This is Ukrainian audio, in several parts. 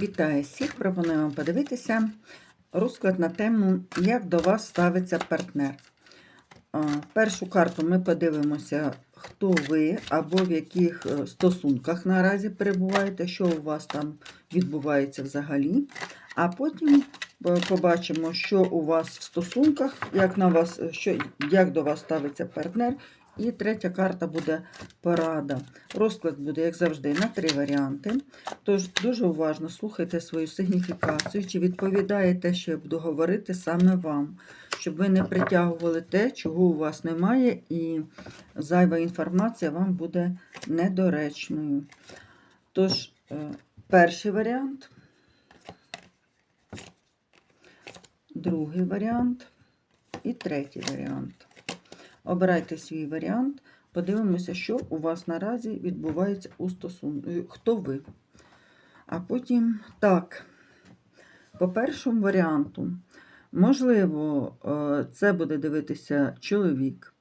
Вітаю всіх! Пропоную вам подивитися розклад на тему, як до вас ставиться партнер. Першу карту ми подивимося, хто ви або в яких е, стосунках наразі перебуваєте, що у вас там відбувається взагалі. А потім е, побачимо, що у вас в стосунках, як, на вас, е, що, як до вас ставиться партнер. І третя карта буде порада. Розклад буде, як завжди, на три варіанти. Тож дуже уважно слухайте свою сигніфікацію, чи відповідає те, що я буду говорити саме вам, щоб ви не притягували те, чого у вас немає, і зайва інформація вам буде недоречною. Тож, е, перший варіант, другий варіант і третій варіант. Обирайте свій варіант. Подивимося, що у вас наразі відбувається у стосунку. Хто ви? А потім так. По першому варіанту, можливо, е, це буде дивитися чоловік,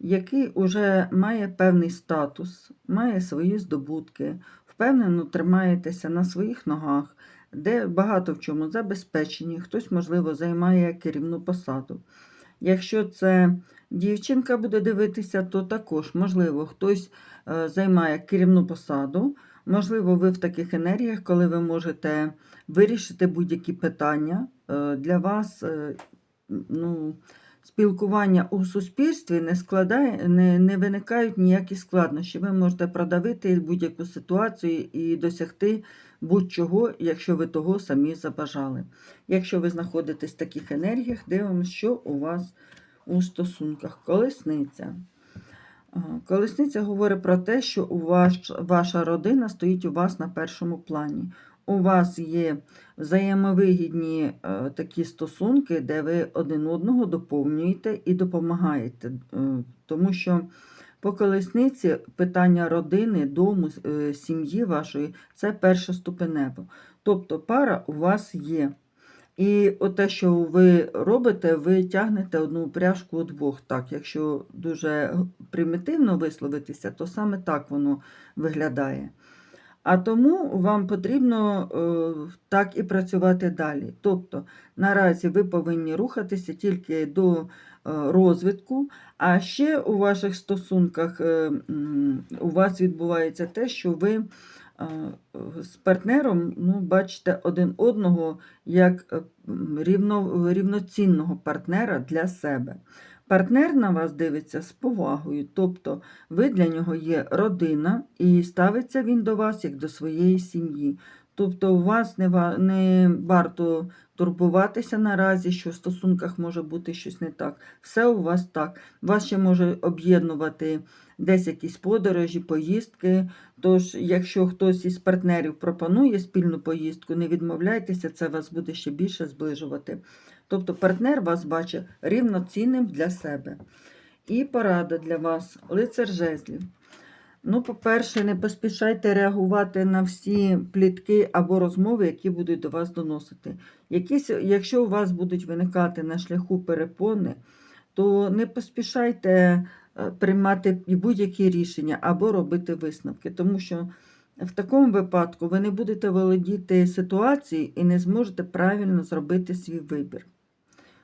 який вже має певний статус, має свої здобутки, впевнено тримаєтеся на своїх ногах, де багато в чому забезпечені, хтось, можливо, займає керівну посаду. Якщо це дівчинка буде дивитися, то також, можливо, хтось е, займає керівну посаду. Можливо, ви в таких енергіях, коли ви можете вирішити будь-які питання. Е, Для вас е, ну, спілкування у суспільстві не складає, не, не виникають ніякі складнощі. Ви можете продавити будь-яку ситуацію і досягти будь-чого, якщо ви того самі забажали. Якщо ви знаходитесь в таких енергіях, дивимося, що у вас у стосунках. Колесниця. Колесниця говорить про те, що у ваш, ваша родина стоїть у вас на першому плані. У вас є взаємовигідні е, такі стосунки, де ви один одного доповнюєте і допомагаєте. Е, тому що по колесниці питання родини, дому, е, сім'ї вашої це першоступенево. Тобто пара у вас є. І те, що ви робите, ви тягнете одну пряжку у двох. Так, якщо дуже примітивно висловитися, то саме так воно виглядає. А тому вам потрібно е, так і працювати далі. Тобто, наразі ви повинні рухатися тільки до е, розвитку, а ще у ваших стосунках е, у вас відбувається те, що ви з партнером ну, бачите один одного як е, рівно, рівноцінного партнера для себе. Партнер на вас дивиться з повагою, тобто ви для нього є родина, і ставиться він до вас як до своєї сім'ї. Тобто у вас не, не варто турбуватися наразі, що в стосунках може бути щось не так. Все у вас так. Вас ще може об'єднувати десь якісь подорожі, поїздки. Тож, якщо хтось із партнерів пропонує спільну поїздку, не відмовляйтеся, це вас буде ще більше зближувати. Тобто партнер вас бачить рівноцінним для себе. І порада для вас, лицар жезлів. Ну, по-перше, не поспішайте реагувати на всі плітки або розмови, які будуть до вас доносити. Якісь, якщо у вас будуть виникати на шляху перепони, то не поспішайте е, приймати будь-які рішення або робити висновки, тому що в такому випадку ви не будете володіти ситуацією і не зможете правильно зробити свій вибір.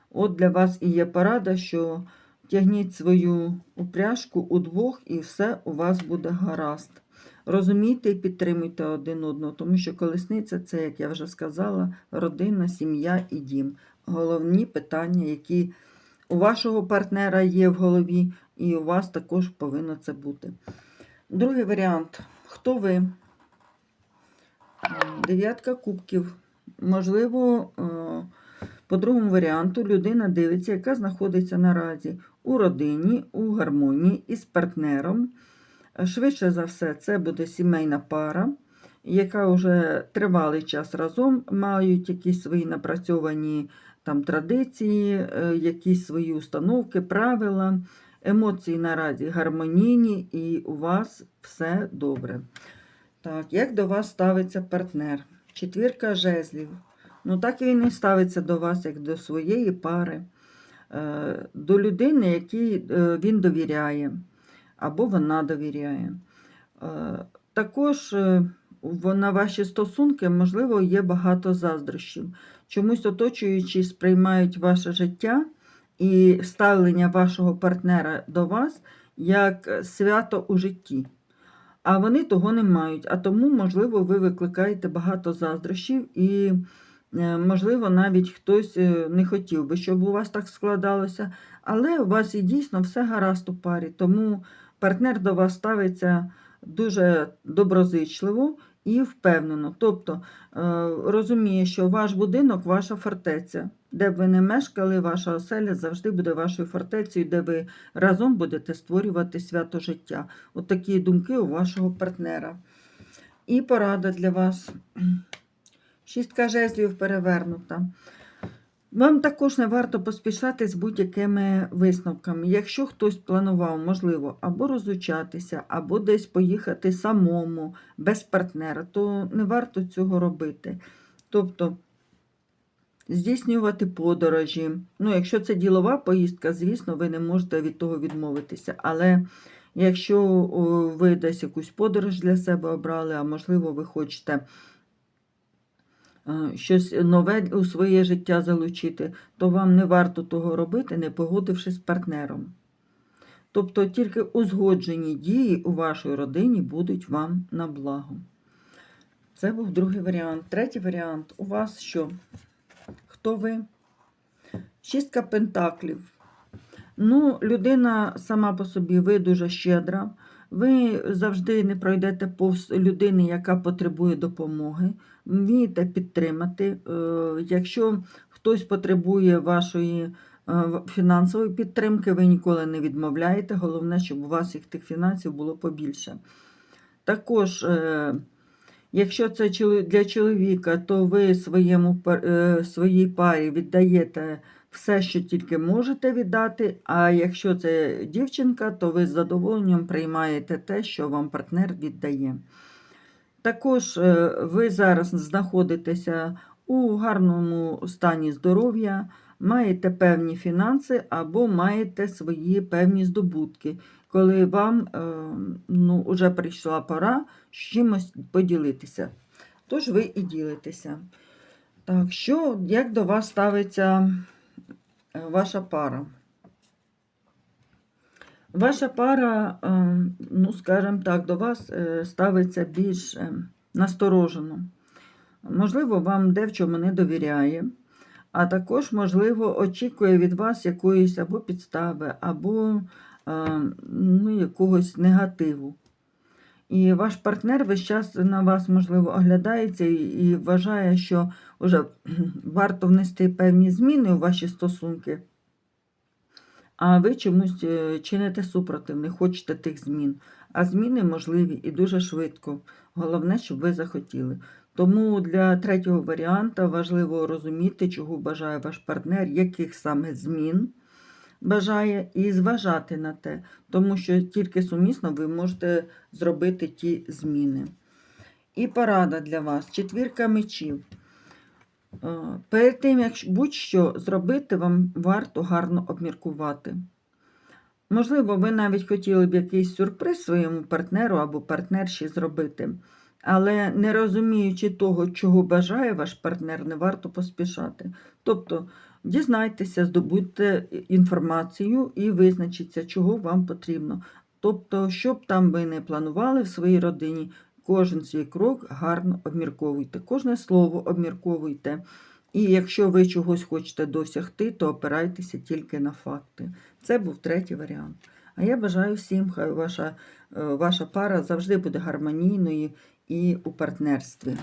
От для вас і є порада, що тягніть свою упряжку удвох, і все у вас буде гаразд. Розумійте і підтримуйте один одного, тому що колесниця це, як я вже сказала, родина, сім'я і дім. Головні питання, які у вашого партнера є в голові, і у вас також повинно це бути. Другий варіант. Хто ви? Дев'ятка кубків. Можливо, е, по другому варіанту людина дивиться, яка знаходиться наразі у родині, у гармонії із партнером. Швидше за все, це буде сімейна пара, яка вже тривалий час разом мають якісь свої напрацьовані там традиції, е, якісь свої установки, правила. Емоції наразі гармонійні, і у вас все добре. Так, як до вас ставиться партнер? Четвірка жезлів. Ну, так він і ставиться до вас, як до своєї пари, е, до людини, якій е, він довіряє, або вона довіряє. Е, Також на ваші стосунки, можливо, є багато заздрощів. Чомусь оточуючі сприймають ваше життя і ставлення вашого партнера до вас як свято у житті. А вони того не мають. А тому, можливо, ви викликаєте багато заздрощів і, можливо, навіть хтось е, не хотів би, щоб у вас так складалося. Але у вас і дійсно все гаразд у парі. Тому партнер до вас ставиться дуже доброзичливо і впевнено. Тобто е, розуміє, що ваш будинок ваша фортеця. Де б ви не мешкали, ваша оселя завжди буде вашою фортецею, де ви разом будете створювати свято життя. От такі думки у вашого партнера. І порада для вас. Шістка жезлів перевернута. Вам також не варто поспішати з будь-якими висновками. Якщо хтось планував, можливо, або розлучатися, або десь поїхати самому, без партнера, то не варто цього робити. Тобто здійснювати подорожі. Ну, якщо це ділова поїздка, звісно, ви не можете від того відмовитися. Але якщо ви десь якусь подорож для себе обрали, а можливо, ви хочете щось нове у своє життя залучити, то вам не варто того робити, не погодившись з партнером. Тобто тільки узгоджені дії у вашій родині будуть вам на благо. Це був другий варіант. Третій варіант. У вас що? Хто ви? Шістка пентаклів. Ну, людина сама по собі, ви дуже щедра. Ви завжди не пройдете повз людини, яка потребує допомоги. Вмієте підтримати. Е, Якщо хтось потребує вашої е, фінансової підтримки, ви ніколи не відмовляєте. Головне, щоб у вас їх тих фінансів було побільше. Також, е, якщо це для чоловіка, то ви своєму, своїй парі віддаєте все, що тільки можете віддати. А якщо це дівчинка, то ви з задоволенням приймаєте те, що вам партнер віддає. Також е, ви зараз знаходитеся у гарному стані здоров'я, маєте певні фінанси або маєте свої певні здобутки, коли вам е, ну, вже прийшла пора з чимось поділитися. Тож ви і ділитеся. Так, що, як до вас ставиться ваша пара? Ваша пара, е, ну, скажімо так, до вас е, ставиться більш е, насторожено. Можливо, вам де в чому не довіряє, а також, можливо, очікує від вас якоїсь або підстави, або е, ну, якогось негативу. І ваш партнер весь час на вас, можливо, оглядається і вважає, що вже варто внести певні зміни у ваші стосунки, а ви чомусь е, чините супротив, не хочете тих змін. А зміни можливі і дуже швидко. Головне, щоб ви захотіли. Тому для третього варіанта важливо розуміти, чого бажає ваш партнер, яких саме змін бажає, і зважати на те, тому що тільки сумісно ви можете зробити ті зміни. І порада для вас: четвірка мечів. Е, Перед тим, як будь-що зробити, вам варто гарно обміркувати. Можливо, ви навіть хотіли б якийсь сюрприз своєму партнеру або партнерші зробити, але не розуміючи того, чого бажає ваш партнер, не варто поспішати. Тобто, дізнайтеся, здобудьте інформацію і визначіться, чого вам потрібно. Тобто, що б там ви не планували в своїй родині, кожен свій крок гарно обмірковуйте, кожне слово обмірковуйте. І якщо ви чогось хочете досягти, то опирайтеся тільки на факти. Це був третій варіант. А я бажаю всім, хай ваша, е, ваша пара завжди буде гармонійною і у партнерстві.